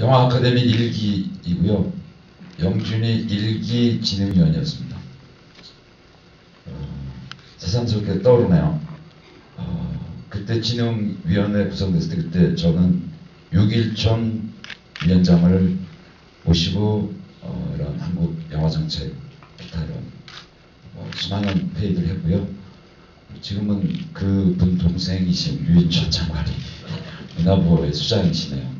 영화 아카데미 1기이고요. 영준이 1기 진흥위원이었습니다. 어, 새삼스럽게 떠오르네요. 어, 그때 진흥위원회 구성됐을 때 그때 저는 6일촌 위원장을 모시고 어, 이런 한국 영화정책 기타 이런 어, 수많은 회의를 했고요. 지금은 그분 동생이신 유인철 장관이 문화부의 수장이시네요.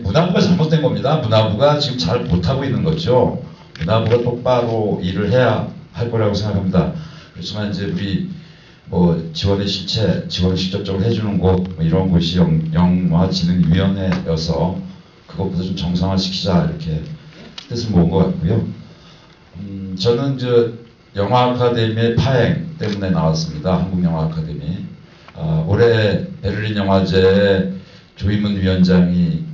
문화부가 잘못된 겁니다. 문화부가 지금 잘 못하고 있는 거죠. 문화부가 똑바로 일을 해야 할 거라고 생각합니다. 그렇지만 이제 우리 뭐 지원의 실체, 지원을 직접적으로 해주는 곳 뭐 이런 곳이 영, 영화진흥위원회여서 그것보다 좀 정상화시키자 이렇게 뜻을 모은 것 같고요. 음, 저는 저 영화 아카데미의 파행 때문에 나왔습니다. 한국 영화 아카데미. 아, 올해 베를린 영화제 조임은 위원장이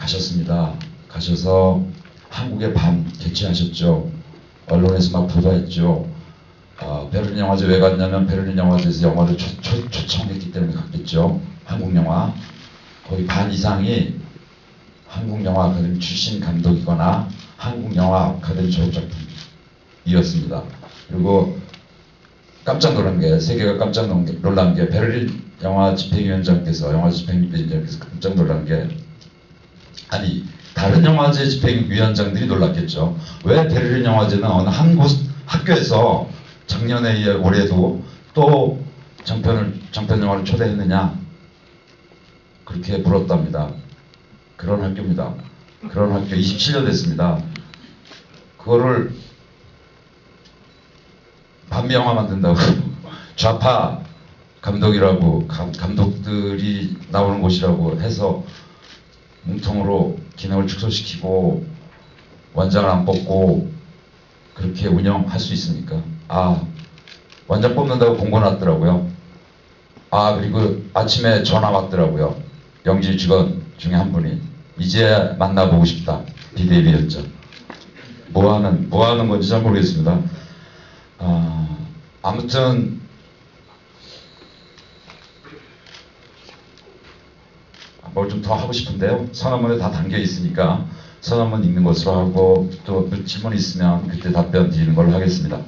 가셨습니다. 가셔서 한국의 밤 개최하셨죠. 언론에서 막 보도했죠. 아, 베를린 영화제 왜 갔냐면 베를린 영화제에서 영화를 초, 초, 초청했기 때문에 갔겠죠. 한국 영화. 거의 반 이상이 한국 영화 아카데미 출신 감독이거나 한국 영화 아카데미 졸업작품이었습니다. 그리고 깜짝 놀란 게 세계가 깜짝 놀란 게 베를린 영화 집행위원장께서 영화 집행위원장께서 깜짝 놀란 게 아니 다른 영화제 집행위원장들이 놀랐겠죠. 왜 베를린 영화제는 어느 한 곳 학교에서 작년에 올해도 또 장편을 장편 영화를 초대했느냐 그렇게 물었답니다. 그런 학교입니다. 그런 학교 27년 됐습니다. 그거를 반미 영화 만든다고 좌파 감독이라고 감, 감독들이 나오는 곳이라고 해서 뭉텅으로 기능을 축소시키고 원장을 안 뽑고 그렇게 운영할 수 있습니까? 아 원장 뽑는다고 공고 났더라고요. 아 그리고 아침에 전화 왔더라고요. 영지 직원 중에 한 분이 이제 만나보고 싶다 비대위원장. 뭐 하는 뭐 하는 건지 잘 모르겠습니다. 아, 아무튼 뭘 좀 더 하고 싶은데요. 선언문에 다 담겨 있으니까 선언문 읽는 것으로 하고 또 질문 있으면 그때 답변 드리는 걸로 하겠습니다.